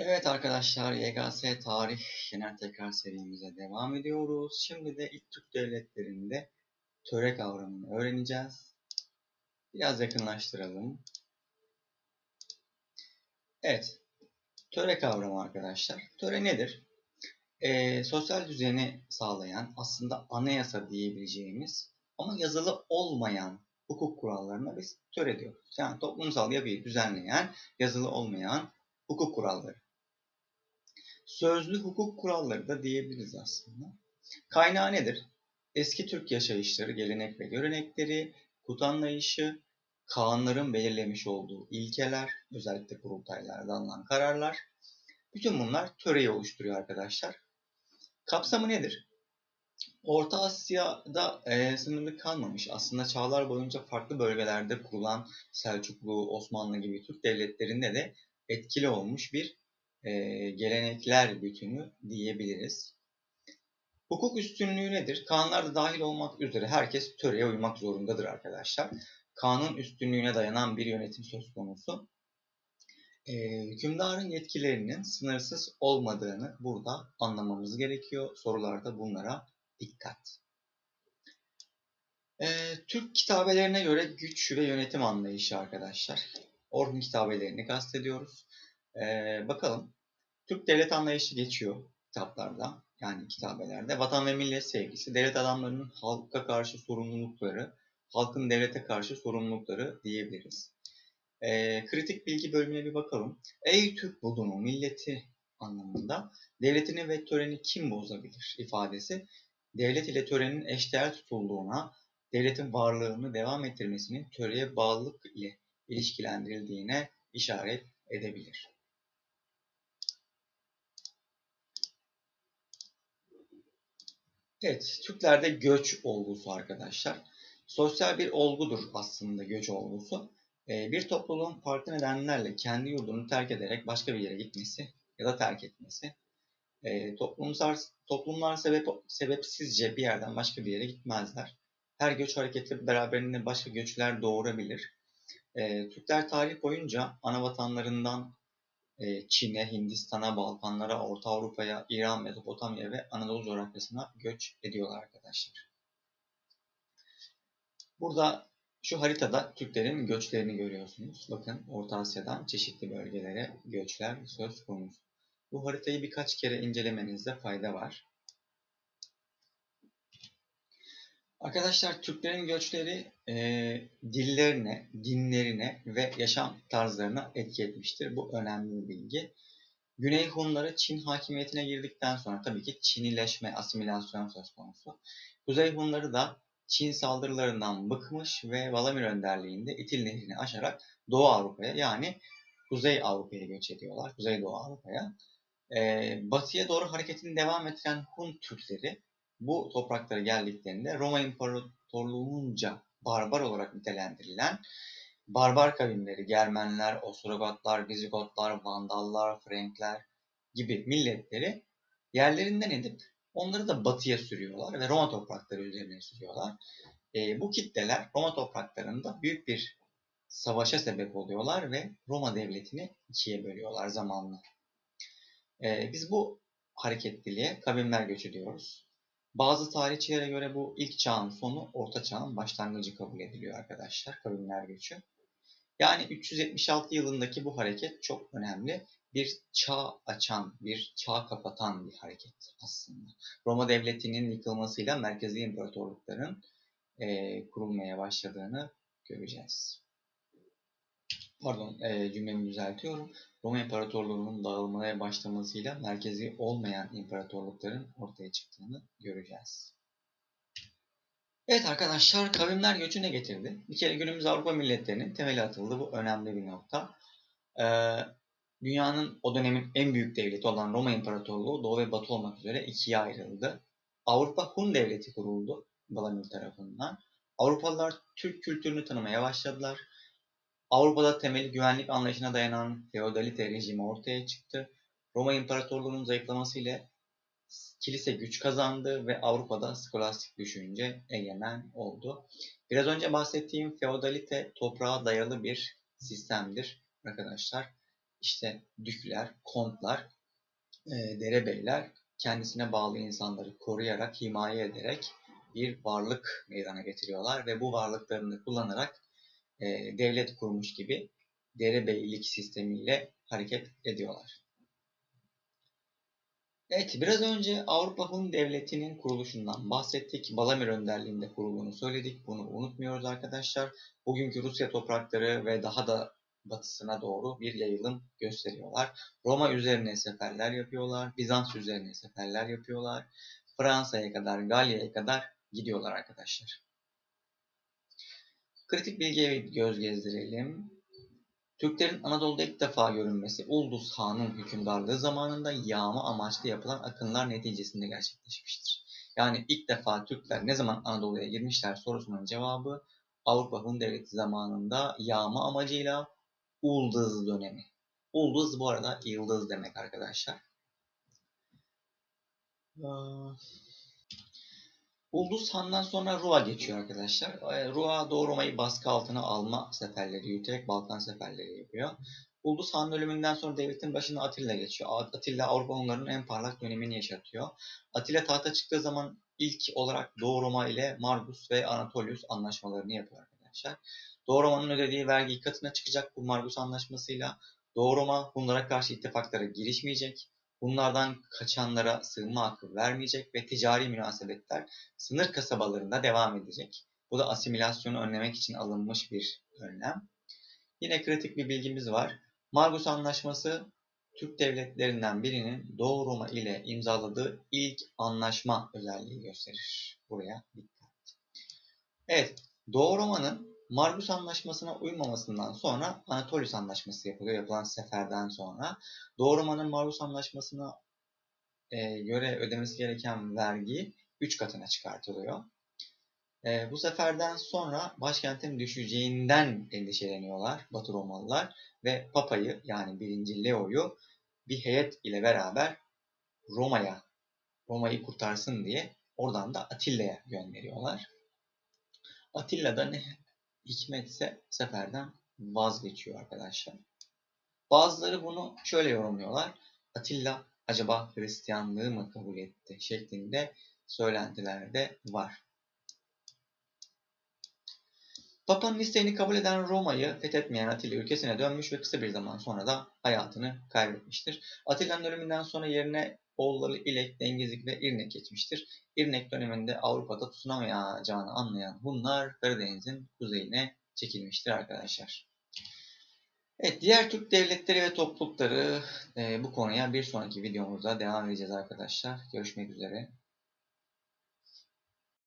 Evet arkadaşlar YGS Tarih Genel Tekrar serimize devam ediyoruz. Şimdi de ilk Türk devletlerinde töre kavramını öğreneceğiz. Biraz yakınlaştıralım. Evet, töre kavramı arkadaşlar. Töre nedir? Ee, sosyal düzeni sağlayan aslında anayasa diyebileceğimiz ama yazılı olmayan hukuk kurallarına biz töre diyoruz. Yani toplumsal yapıyı düzenleyen yazılı olmayan hukuk kuralları sözlü hukuk kuralları da diyebiliriz aslında. Kaynağı nedir? Eski Türk yaşayışları, gelenek ve görenekleri, kut anlayışı, kanların belirlemiş olduğu ilkeler, özellikle kurultaylarda alınan kararlar. Bütün bunlar töreyi oluşturuyor arkadaşlar. Kapsamı nedir? Orta Asya'da e, sınırlı kalmamış. Aslında çağlar boyunca farklı bölgelerde kurulan Selçuklu, Osmanlı gibi Türk devletlerinde de etkili olmuş bir e, gelenekler bütünü diyebiliriz. Hukuk üstünlüğü nedir? Kanunlar da dahil olmak üzere herkes töreye uymak zorundadır arkadaşlar. Kanun üstünlüğüne dayanan bir yönetim söz konusu. E, hükümdarın yetkilerinin sınırsız olmadığını burada anlamamız gerekiyor. Sorularda bunlara dikkat. E, Türk kitabelerine göre güç ve yönetim anlayışı arkadaşlar. Orhun kitabelerini kastediyoruz. Ee, bakalım. Türk devlet anlayışı geçiyor kitaplarda yani kitabelerde. Vatan ve millet sevgisi, devlet adamlarının halka karşı sorumlulukları, halkın devlete karşı sorumlulukları diyebiliriz. Ee, kritik bilgi bölümüne bir bakalım. Ey Türk budunu, milleti anlamında devletini ve töreni kim bozabilir ifadesi devlet ile törenin eşdeğer tutulduğuna, devletin varlığını devam ettirmesinin töreye bağlılık ile ilişkilendirildiğine işaret edebilir. Evet, Türklerde göç olgusu arkadaşlar. Sosyal bir olgudur aslında göç olgusu. Ee, bir topluluğun farklı nedenlerle kendi yurdunu terk ederek başka bir yere gitmesi ya da terk etmesi. Ee, toplumsal, toplumlar sebep, sebepsizce bir yerden başka bir yere gitmezler. Her göç hareketi beraberinde başka göçler doğurabilir. Ee, Türkler tarih boyunca ana vatanlarından e, Çin'e, Hindistan'a, Balkanlara, Orta Avrupa'ya, İran, Mezopotamya ve Anadolu coğrafyasına göç ediyorlar arkadaşlar. Burada şu haritada Türklerin göçlerini görüyorsunuz. Bakın Orta Asya'dan çeşitli bölgelere göçler söz konusu. Bu haritayı birkaç kere incelemenizde fayda var. Arkadaşlar Türklerin göçleri e, dillerine, dinlerine ve yaşam tarzlarına etki etmiştir. Bu önemli bir bilgi. Güney Hunları Çin hakimiyetine girdikten sonra tabii ki Çinileşme, asimilasyon söz konusu. Kuzey Hunları da Çin saldırılarından bıkmış ve Valamir önderliğinde İtil Nehri'ni aşarak Doğu Avrupa'ya yani Kuzey Avrupa'ya göç ediyorlar. Kuzey Doğu Avrupa'ya. Ee, batıya doğru hareketini devam ettiren Hun Türkleri bu topraklara geldiklerinde Roma İmparatorluğu'nca barbar olarak nitelendirilen barbar kavimleri, Germenler, Ostrogatlar, Vizigotlar, Vandallar, Frankler gibi milletleri yerlerinden edip onları da batıya sürüyorlar ve Roma toprakları üzerine sürüyorlar. E, bu kitleler Roma topraklarında büyük bir savaşa sebep oluyorlar ve Roma devletini ikiye bölüyorlar zamanla. E, biz bu hareketliliğe kavimler göçü diyoruz. Bazı tarihçilere göre bu ilk çağın sonu, orta çağın başlangıcı kabul ediliyor arkadaşlar, kavimler göçü. Yani 376 yılındaki bu hareket çok önemli. Bir çağ açan, bir çağ kapatan bir hareket aslında. Roma devletinin yıkılmasıyla merkezi imparatorlukların e, kurulmaya başladığını göreceğiz. Pardon e, cümlemi düzeltiyorum. Roma İmparatorluğu'nun dağılmaya başlamasıyla merkezi olmayan imparatorlukların ortaya çıktığını göreceğiz. Evet arkadaşlar kavimler göçü ne getirdi? Bir kere günümüz Avrupa milletlerinin temeli atıldı. Bu önemli bir nokta. Ee, dünyanın o dönemin en büyük devleti olan Roma İmparatorluğu Doğu ve Batı olmak üzere ikiye ayrıldı. Avrupa Hun Devleti kuruldu Balamir tarafından. Avrupalılar Türk kültürünü tanımaya başladılar. Avrupa'da temeli güvenlik anlayışına dayanan feodalite rejimi ortaya çıktı. Roma İmparatorluğu'nun zayıflaması ile kilise güç kazandı ve Avrupa'da skolastik düşünce egemen oldu. Biraz önce bahsettiğim feodalite toprağa dayalı bir sistemdir arkadaşlar. işte dükler, kontlar, e, derebeyler kendisine bağlı insanları koruyarak, himaye ederek bir varlık meydana getiriyorlar ve bu varlıklarını kullanarak e, devlet kurmuş gibi derebeylik sistemiyle hareket ediyorlar. Evet, biraz önce Avrupa Hun Devleti'nin kuruluşundan bahsettik. Balamir önderliğinde kurulduğunu söyledik. Bunu unutmuyoruz arkadaşlar. Bugünkü Rusya toprakları ve daha da batısına doğru bir yayılım gösteriyorlar. Roma üzerine seferler yapıyorlar. Bizans üzerine seferler yapıyorlar. Fransa'ya kadar, Galya'ya kadar gidiyorlar arkadaşlar. Kritik bilgiye göz gezdirelim. Türklerin Anadolu'da ilk defa görünmesi Ulduz Han'ın hükümdarlığı zamanında yağma amaçlı yapılan akınlar neticesinde gerçekleşmiştir. Yani ilk defa Türkler ne zaman Anadolu'ya girmişler sorusunun cevabı Avrupa Hun Devleti zamanında yağma amacıyla Ulduz dönemi. Ulduz bu arada yıldız demek arkadaşlar. Ulduz Han'dan sonra Ru'a geçiyor arkadaşlar. E, Ru'a Doğu Roma'yı baskı altına alma seferleri yürüterek Balkan seferleri yapıyor. Ulduz Han'ın ölümünden sonra devletin başına Atilla geçiyor. Atilla Avrupa Hunlarının en parlak dönemini yaşatıyor. Atilla tahta çıktığı zaman ilk olarak Doğu Roma ile Margus ve Anatolius anlaşmalarını yapıyor arkadaşlar. Doğu Roma'nın ödediği vergi katına çıkacak bu Margus anlaşmasıyla. Doğu Roma Hunlara karşı ittifaklara girişmeyecek. Bunlardan kaçanlara sığınma hakkı vermeyecek ve ticari münasebetler sınır kasabalarında devam edecek. Bu da asimilasyonu önlemek için alınmış bir önlem. Yine kritik bir bilgimiz var. Margus Anlaşması Türk devletlerinden birinin Doğu Roma ile imzaladığı ilk anlaşma özelliği gösterir. Buraya dikkat. Evet, Doğu Roma'nın Margus Anlaşması'na uymamasından sonra Anatolius Anlaşması yapılıyor yapılan seferden sonra. Doğu Roma'nın Margus Anlaşması'na e, göre ödemesi gereken vergi 3 katına çıkartılıyor. E, bu seferden sonra başkentin düşeceğinden endişeleniyorlar Batı Romalılar ve Papa'yı yani 1. Leo'yu bir heyet ile beraber Roma'ya Roma'yı kurtarsın diye oradan da Atilla'ya gönderiyorlar. Atilla da ne hikmetse seferden vazgeçiyor arkadaşlar. Bazıları bunu şöyle yorumluyorlar. Atilla acaba Hristiyanlığı mı kabul etti şeklinde söylentiler de var. Papa'nın isteğini kabul eden Roma'yı fethetmeyen Atilla ülkesine dönmüş ve kısa bir zaman sonra da hayatını kaybetmiştir. Atilla'nın ölümünden sonra yerine oğulları İlek, Dengizlik ve İrnek geçmiştir. İrnek döneminde Avrupa'da tutunamayacağını anlayan Hunlar Karadeniz'in kuzeyine çekilmiştir arkadaşlar. Evet, diğer Türk devletleri ve toplulukları e, bu konuya bir sonraki videomuzda devam edeceğiz arkadaşlar. Görüşmek üzere.